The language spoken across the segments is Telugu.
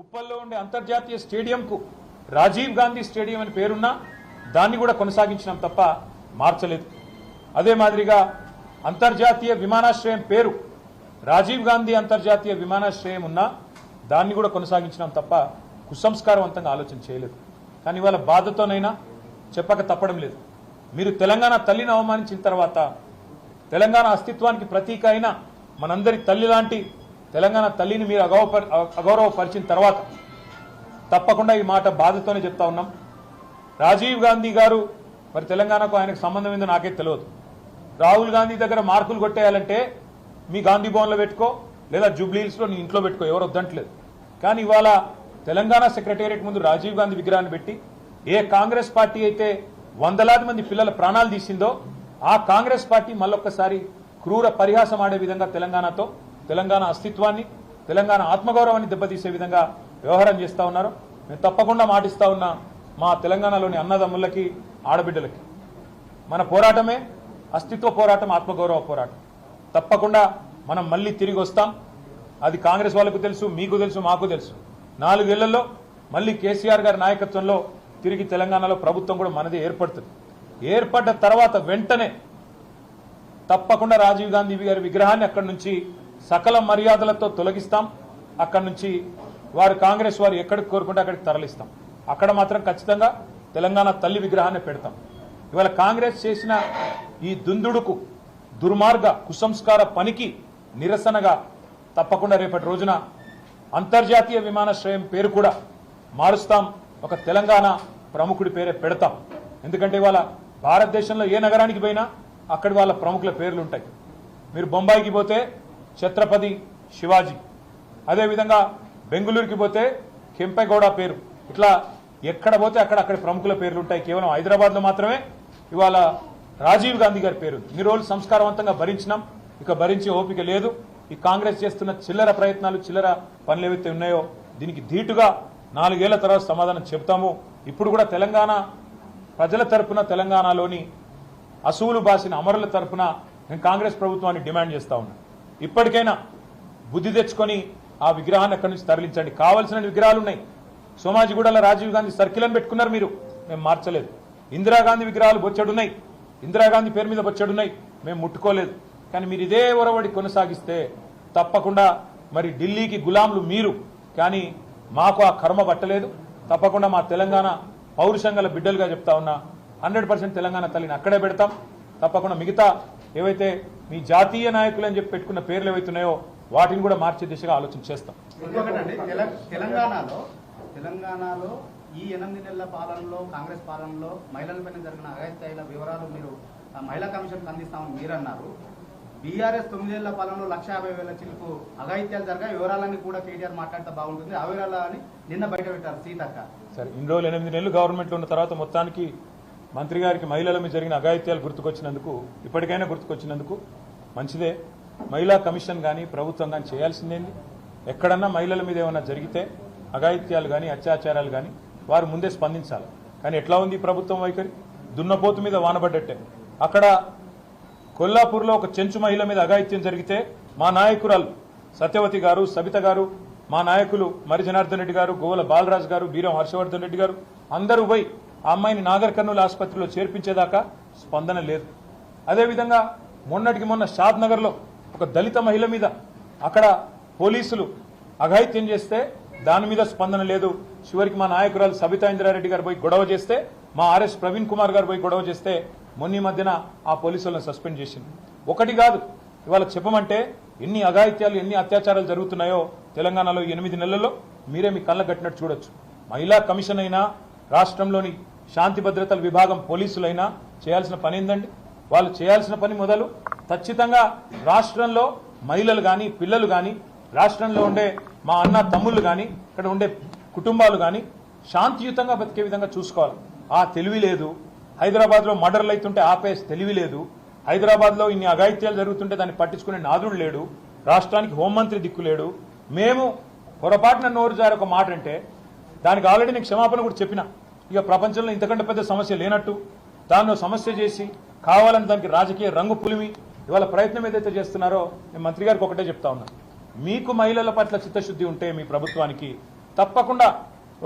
ఉప్పల్లో ఉండే అంతర్జాతీయ స్టేడియంకు రాజీవ్ గాంధీ స్టేడియం అని పేరున్నా దాన్ని కూడా కొనసాగించినాం తప్ప మార్చలేదు. అదే మాదిరిగా అంతర్జాతీయ విమానాశ్రయం పేరు రాజీవ్ గాంధీ అంతర్జాతీయ విమానాశ్రయం ఉన్నా దాన్ని కూడా కొనసాగించినాం తప్ప కుసంస్కారవంతంగా ఆలోచన చేయలేదు. కానీ ఇవాళ బాధతోనైనా చెప్పక తప్పడం లేదు. మీరు తెలంగాణ తల్లిని అవమానించిన తర్వాత తెలంగాణ అస్తిత్వానికి ప్రతీక అయిన మనందరి తల్లి లాంటి తెలంగాణ తల్లిని మీరు అగౌరవ అగౌరవపరిచిన తర్వాత తప్పకుండా ఈ మాట బాధతోనే చెప్తా ఉన్నాం. రాజీవ్ గాంధీ గారు మరి తెలంగాణకు ఆయనకు సంబంధం ఏందో నాకే తెలియదు రాహుల్ గాంధీ దగ్గర మార్కులు కొట్టేయాలంటే మీ గాంధీ భవన్లో పెట్టుకో లేదా జూబ్లీహిల్స్లో నీ ఇంట్లో పెట్టుకో ఎవరు వద్దంటలేదు. కానీ ఇవాళ తెలంగాణ సెక్రటేరియట్ ముందు రాజీవ్ గాంధీ విగ్రహాన్ని పెట్టి ఏ కాంగ్రెస్ పార్టీ అయితే వందలాది మంది పిల్లల ప్రాణాలు తీసిందో ఆ కాంగ్రెస్ పార్టీ మళ్ళొక్కసారి క్రూర పరిహాసం ఆడే విధంగా తెలంగాణతో తెలంగాణ అస్తిత్వాన్ని తెలంగాణ ఆత్మగౌరవాన్ని దెబ్బతీసే విధంగా వ్యవహారం చేస్తా ఉన్నారు. మేము తప్పకుండా మాటిస్తా ఉన్న మా తెలంగాణలోని అన్నదమ్ములకి ఆడబిడ్డలకి. మన పోరాటమే అస్తిత్వ పోరాటం ఆత్మగౌరవ పోరాటం. తప్పకుండా మనం మళ్ళీ తిరిగి వస్తాం. అది కాంగ్రెస్ వాళ్ళకు తెలుసు మీకు తెలుసు మాకు తెలుసు. నాలుగేళ్ళలో మళ్ళీ కేసీఆర్ గారి నాయకత్వంలో తిరిగి తెలంగాణలో ప్రభుత్వం కూడా మనది ఏర్పడుతుంది. ఏర్పడ్డ తర్వాత వెంటనే తప్పకుండా రాజీవ్ గాంధీ గారి విగ్రహాన్ని అక్కడి నుంచి సకల మర్యాదలతో తొలగిస్తాం. అక్కడి నుంచి వారు కాంగ్రెస్ వారు ఎక్కడికి కోరుకుంటే అక్కడికి తరలిస్తాం. అక్కడ మాత్రం ఖచ్చితంగా తెలంగాణ తల్లి విగ్రహాన్ని పెడతాం. ఇవాళ కాంగ్రెస్ చేసిన ఈ దుందుడుకు దుర్మార్గ కుసంస్కార పనికి నిరసనగా తప్పకుండా రేపటి రోజున అంతర్జాతీయ విమానాశ్రయం పేరు కూడా మారుస్తాం. ఒక తెలంగాణ ప్రముఖుడి పేరే పెడతాం. ఎందుకంటే ఇవాళ భారతదేశంలో ఏ నగరానికి పోయినా అక్కడి వాళ్ళ ప్రముఖుల పేర్లు ఉంటాయి మీరు బొంబాయికి పోతే ఛత్రపతి శివాజీ. అదేవిధంగా బెంగళూరుకి పోతే కెంపెగౌడ పేరు. ఇట్లా ఎక్కడ పోతే అక్కడ అక్కడ ప్రముఖుల పేర్లు ఉంటాయి కేవలం హైదరాబాద్లో మాత్రమే. ఇవాళ రాజీవ్ గాంధీ గారి పేరు. ఇన్ని రోజులు సంస్కారవంతంగా భరించినాం. ఇక భరించే ఓపిక లేదు. ఈ కాంగ్రెస్ చేస్తున్న చిల్లర ప్రయత్నాలు చిల్లర పనులు ఏవైతే ఉన్నాయో దీనికి ధీటుగా నాలుగేళ్ళ తర్వాత సమాధానం చెప్తాము ఇప్పుడు కూడా తెలంగాణ ప్రజల తరపున తెలంగాణలోని అసువులు బాసిన అమరుల తరపున నేను కాంగ్రెస్ ప్రభుత్వాన్ని డిమాండ్ చేస్తా ఉన్నాం. ఇప్పటికైనా బుద్ధి తెచ్చుకొని ఆ విగ్రహాన్ని అక్కడి నుంచి తరలించండి. కావలసిన విగ్రహాలు ఉన్నాయి సోమాజిగూడలో రాజీవ్ గాంధీ సర్కిల్ అని పెట్టుకున్నారు మీరు. మేము మార్చలేదు. ఇందిరాగాంధీ విగ్రహాలు బొచ్చడున్నాయి. ఇందిరాగాంధీ పేరు మీద బొచ్చడున్నాయి. మేము ముట్టుకోలేదు. కానీ మీరు ఇదే ఒరవడి కొనసాగిస్తే తప్పకుండా మరి ఢిల్లీకి గులాంలు మీరు. కానీ మాకు ఆ కర్మ పట్టలేదు. తప్పకుండా మా తెలంగాణ పౌరుషంగల బిడ్డలుగా చెప్తా ఉన్నా హండ్రెడ్ తెలంగాణ తల్లిని అక్కడే పెడతాం. తప్పకుండా మిగతా ఏవైతే మీ జాతీయ నాయకులు అని చెప్పి పెట్టుకున్న పేర్లు ఏవైతున్నాయో వాటిని కూడా మార్చే దిశగా ఆలోచన చేస్తాం. తెలంగాణలో తెలంగాణలో ఈ ఎనిమిది నెలల పాలనలో కాంగ్రెస్ పాలనలో మహిళలపైన జరిగిన అఘాయిత్యాల వివరాలు మీరు ఆ, మహిళా కమిషన్ అందిస్తామని మీరు అన్నారు బీఆర్ఎస్ తొమ్మిదేళ్ళ పాలనలో లక్ష యాభై వేల చిలుకు అఘాయిత్యాలు జరగా వివరాలన్నీ కూడా కేటీఆర్ మాట్లాడితే బాగుంటుంది. ఆ వివరాలని నిన్న బయట పెట్టారు సీతక్క. సరే ఇన్ని రోజులు ఎనిమిది నెలలు గవర్నమెంట్లో ఉన్న తర్వాత మొత్తానికి మంత్రి గారికి మహిళల మీద జరిగిన అఘాయిత్యాలు గుర్తుకొచ్చినందుకు ఇప్పటికైనా గుర్తుకొచ్చినందుకు మంచిదే. మహిళా కమిషన్ కానీ ప్రభుత్వం కానీ చేయాల్సిందేంది? ఎక్కడన్నా మహిళల మీద ఏమైనా జరిగితే అఘాయిత్యాలు కానీ అత్యాచారాలు కానీ వారు ముందే స్పందించాలి. కానీ ఎట్లా ఉంది ప్రభుత్వం వైఖరి? దున్నపోతు మీద వానబడ్డట్టే. అక్కడ కొల్లాపూర్లో ఒక చెంచు మహిళ మీద అఘాయిత్యం జరిగితే మా నాయకురాలు సత్యవతి గారు సబిత గారు మా నాయకులు మరి జనార్దన్ రెడ్డి గారు గోవల బాలరాజు గారు బీరం హర్షవర్ధన్ రెడ్డి గారు అందరూ పోయి ఆ అమ్మాయిని నాగర్ కర్నూలు ఆసుపత్రిలో చేర్పించేదాకా స్పందన లేదు. అదేవిధంగా మొన్నటికి మొన్న షాద్ నగర్లో ఒక దళిత మహిళ మీద అక్కడ పోలీసులు అఘాయిత్యం చేస్తే దాని మీద స్పందన లేదు. చివరికి మా నాయకురాలు సబితా ఇంద్రారెడ్డి గారు పోయి గొడవ చేస్తే మా ఆర్ఎస్ ప్రవీణ్ కుమార్ గారు పోయి గొడవ చేస్తే మొన్న మధ్యన ఆ పోలీసులను సస్పెండ్ చేసింది. ఒకటి కాదు ఇవాళ చెప్పమంటే ఎన్ని అఘాయిత్యాలు ఎన్ని అత్యాచారాలు జరుగుతున్నాయో తెలంగాణలో ఎనిమిది నెలల్లో మీరే మీ కళ్ళ కట్టినట్టు చూడొచ్చు. మహిళా కమిషన్ అయినా రాష్ట్రంలోని శాంతి భద్రతల విభాగం పోలీసులైనా చేయాల్సిన పని ఏందండి? వాళ్ళు చేయాల్సిన పని మొదలు ఖచ్చితంగా రాష్ట్రంలో మహిళలు కానీ పిల్లలు కానీ రాష్ట్రంలో ఉండే మా అన్న తమ్ముళ్ళు కానీ ఇక్కడ ఉండే కుటుంబాలు కానీ శాంతియుతంగా బతికే విధంగా చూసుకోవాలి. ఆ తెలివి లేదు. హైదరాబాద్లో మర్డర్లు అవుతుంటే ఆపే తెలివి లేదు. హైదరాబాద్లో ఇన్ని అఘాయిత్యాలు జరుగుతుంటే దాన్ని పట్టించుకునే నాదుడు లేడు. రాష్ట్రానికి హోంమంత్రి దిక్కు లేడు. మేము పొరపాటున నోరు జారి ఒక మాట అంటే దానికి ఆల్రెడీ నేను క్షమాపణ కూడా చెప్పిన. ఇక ప్రపంచంలో ఇంతకంటే పెద్ద సమస్య లేనట్టు. దాన్ని సమస్య చేసి కావాలని దానికి రాజకీయ రంగు పులిమి ఇవాళ ప్రయత్నం ఏదైతే చేస్తున్నారో నేను మంత్రి గారికి ఒకటే చెప్తా ఉన్నా. మీకు మహిళల పట్ల చిత్తశుద్ధి ఉంటే మీ ప్రభుత్వానికి తప్పకుండా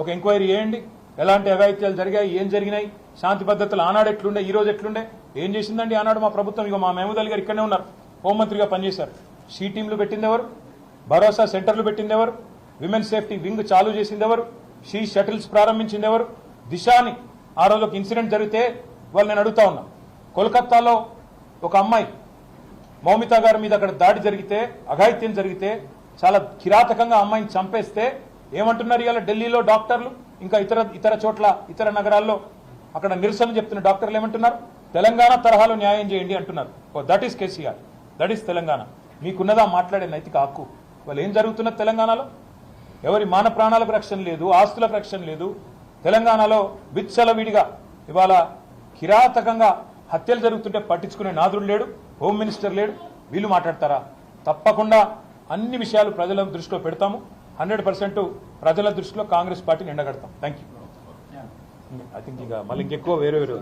ఒక ఎంక్వైరీ చేయండి. ఎలాంటి అవాయిత్యాలు జరిగాయి ఏం జరిగినాయి శాంతి పద్ధతులు ఆనాడు ఎట్లుండే ఈ రోజు ఎట్లుండే ఏం చేసిందండి ఆనాడు మా ప్రభుత్వం? ఇక మా మహమూద్ అలీ గారు ఇక్కడనే ఉన్నారు. హోంమంత్రిగా పనిచేశారు. షీ టీంలు పెట్టింది ఎవరు భరోసా సెంటర్లు పెట్టింది ఎవరు విమెన్ సేఫ్టీ వింగ్ చాలు చేసింది ఎవరు షీ షటిల్స్ ప్రారంభించింది ఎవరు దిశాని ఆ రోజు ఒక ఇన్సిడెంట్ జరిగితే వాళ్ళు నేను అడుగుతా ఉన్నా. కోల్కత్తాలో ఒక అమ్మాయి మౌమిత గారి మీద అక్కడ దాడి జరిగితే అఘాయిత్యం జరిగితే చాలా కిరాతకంగా అమ్మాయిని చంపేస్తే ఏమంటున్నారు ఇవాళ ఢిల్లీలో డాక్టర్లు? ఇంకా ఇతర ఇతర చోట్ల ఇతర నగరాల్లో అక్కడ నిరసన చెప్తున్న డాక్టర్లు ఏమంటున్నారు? తెలంగాణ తరహాలో న్యాయం చేయండి అంటున్నారు. ఓ that is KCR. That is Telangana. మీకున్నదా మాట్లాడే నైతిక హక్కు? వాళ్ళు ఏం జరుగుతున్నది తెలంగాణలో? ఎవరి మాన ప్రాణాలకు రక్షణ లేదు ఆస్తులకు రక్షణ లేదు తెలంగాణలో విచ్చలవిడిగా ఇవాళ కిరాతకంగా హత్యలు జరుగుతుంటే పట్టించుకునే నాదుడు లేడు హోమ్ మినిస్టర్ లేడు. వీళ్ళు మాట్లాడతారా? తప్పకుండా అన్ని విషయాలు ప్రజల దృష్టిలో పెడతాము. హండ్రెడ్ పర్సెంట్ ప్రజల దృష్టిలో కాంగ్రెస్ పార్టీని ఎండగడతాం. థ్యాంక్ యూ ఐ థింక్ ఇక మళ్ళీ ఇంకెక్కువ వేరే వేరే.